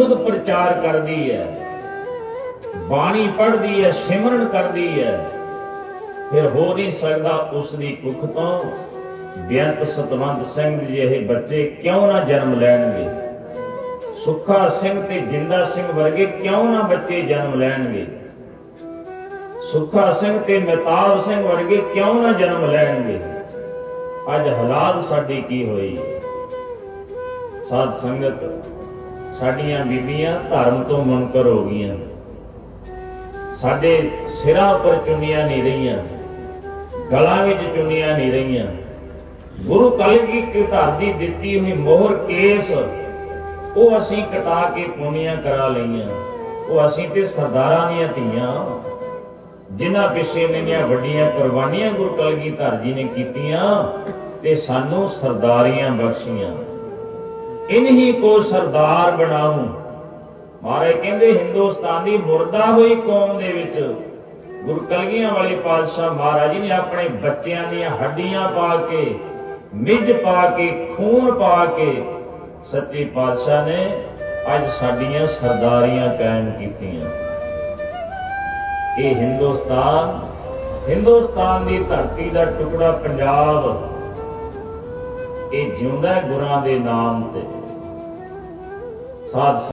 ਖੁਦ ਪ੍ਰਚਾਰ ਕਰਦੀ ਹੈ ਬਾਣੀ ਪੜ੍ਹਦੀ ਹੈ ਸਿਮਰਨ ਕਰਦੀ ਹੈ ਫਿਰ ਹੋ ਨਹੀਂ ਸਕਦਾ ਉਸ ਦੀ ਕੁੱਖ ਤੋਂ ਬੇਅੰਤ ਸਤਵੰਤ ਸਿੰਘ ਜਿਹੇ ਬੱਚੇ ਕਿਉਂ ਨਾ ਜਨਮ ਲੈਣਗੇ? ਸੁੱਖਾ ਸਿੰਘ ਤੇ ਜਿੰਦਾ ਸਿੰਘ ਵਰਗੇ ਕਿਉਂ ਨਾ ਬੱਚੇ ਜਨਮ ਲੈਣਗੇ? ਸੁੱਖਾ ਸਿੰਘ ਤੇ ਮਹਿਤਾਬ ਸਿੰਘ ਵਰਗੇ ਕਿਉਂ ਨਾ ਜਨਮ ਲੈਣਗੇ? ਅੱਜ ਹਾਲਾਤ ਸਾਡੀ ਕੀ ਹੋਈ? ਸਾਧ ਸੰਗਤ ਸਾਡੀਆਂ ਬੀਬੀਆਂ ਧਰਮ ਤੋਂ ਮੁਨਕਰ ਹੋ ਗਈਆਂ। ਸਾਡੇ ਸਿਰਾਂ ਉੱਪਰ ਚੁੰਨੀਆਂ ਨਹੀਂ ਰਹੀਆਂ, ਗਲਾਂ ਵਿੱਚ ਚੁੰਨੀਆਂ ਨਹੀਂ ਰਹੀਆਂ। ਗੁਰੂ ਕਲਗੀ ਕੀ ਧਰ ਦੀ ਦਿੱਤੀ ਹੋਈ ਮੋਹਰ ਕੇਸ, ਉਹ ਅਸੀਂ ਕਟਾ ਕੇ ਪੁੰਨੀਆਂ ਕਰਾ ਲਈਆਂ। ਉਹ ਅਸੀਂ ਤੇ ਸਰਦਾਰਾਂ ਦੀਆਂ ਧੀਆਂ। ਜਿਨ੍ਹਾਂ ਪਿੱਛੇ ਨੇ ਵੱਡੀਆਂ ਕੁਰਬਾਨੀਆਂ ਗੁਰੂ ਕਲਗੀ ਧਰ ਜੀ ਨੇ ਕੀਤੀਆਂ, ਤੇ ਸਾਨੂੰ ਸਰਦਾਰੀਆਂ ਬਖਸ਼ੀਆਂ। ਇਨਹੀ ਕੋ ਸਰਦਾਰ ਬਣਾਉ ਮਾਰੇ ਕਹਿੰਦੇ, ਹਿੰਦੁਸਤਾਨ ਦੀ ਮੁਰਦਾ ਹੋਈ ਕੌਮ ਦੇ ਵਿੱਚ ਗੁਰੂ ਕਲਗੀਆਂ ਵਾਲੇ ਪਾਤਸ਼ਾਹ ਮਹਾਰਾਜ ਜੀ ਨੇ ਆਪਣੇ ਬੱਚਿਆਂ ਦੀਆਂ ਹੱਡੀਆਂ ਪਾ ਕੇ, ਮਿੱਝ ਪਾ ਕੇ, ਖੂਨ ਪਾ ਕੇ ਸੱਚੇ ਪਾਤਸ਼ਾਹ ਨੇ ਅੱਜ ਸਾਡੀਆਂ ਸਰਦਾਰੀਆਂ ਕਾਇਮ ਕੀਤੀਆਂ। ਇਹ ਹਿੰਦੁਸਤਾਨ ਹਿੰਦੁਸਤਾਨ ਦੀ ਧਰਤੀ ਦਾ ਟੁਕੜਾ ਪੰਜਾਬ ਇਹ ਜਿਉਂਦਾ ਗੁਰਾਂ ਦੇ ਨਾਮ ਤੇ। ਸਾਧ